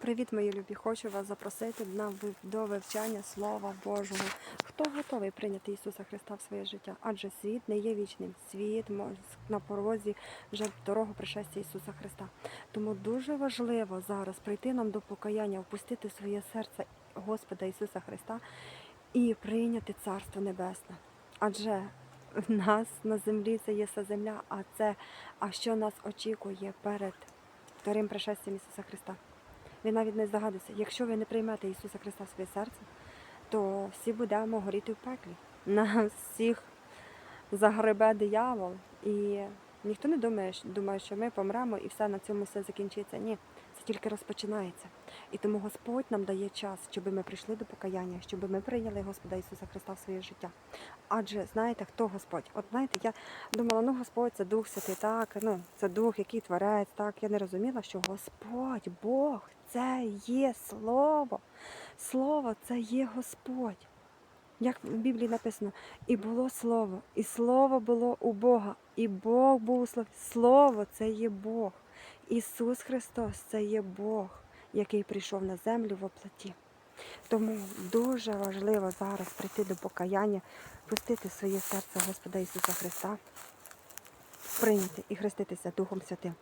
Привіт, мої любі! Хочу вас запросити до вивчання Слова Божого. Хто готовий прийняти Ісуса Христа в своє життя? Адже світ не є вічним. Світ на порозі вже дорогу пришестя Ісуса Христа. Тому дуже важливо зараз прийти нам до покаяння, впустити своє серце Господа Ісуса Христа і прийняти Царство Небесне. Адже в нас на землі це є вся земля, а це а що нас очікує перед вторим пришестям Ісуса Христа. Ви навіть не здогадуєтеся, якщо ви не приймете Ісуса Христа в своє серце, то всі будемо горіти в пеклі. На всіх загребе диявол. І ніхто не думає, думає, що ми помремо і все на цьому все закінчиться. Ні, це тільки розпочинається. І тому Господь нам дає час, щоб ми прийшли до покаяння, щоб ми прийняли Господа Ісуса Христа в своє життя. Адже знаєте, хто Господь? От знаєте, я думала, ну Господь це Дух Святий, так, ну це Дух, який творець, так. Я не розуміла, що Господь, Бог, це є Слово. Слово це є Господь. Як в Біблії написано, і було слово, і слово було у Бога, і Бог був у слові. Слово це є Бог. Ісус Христос це є Бог, який прийшов на землю в оплаті. Тому дуже важливо зараз прийти до покаяння, пустити своє серце Господа Ісуса Христа, прийняти і хреститися Духом Святим.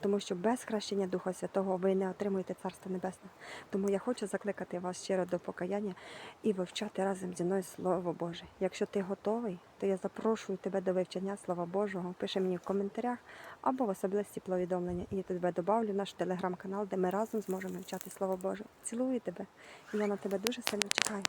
Тому що без хрещення Духа Святого ви не отримуєте Царство Небесне. Тому я хочу закликати вас щиро до покаяння і вивчати разом зі мною Слово Боже. Якщо ти готовий, то я запрошую тебе до вивчення Слова Божого. Пиши мені в коментарях або в особисті повідомлення. І я тебе добавлю в наш телеграм-канал, де ми разом зможемо вивчати Слово Боже. Цілую тебе, і я на тебе дуже сильно чекаю.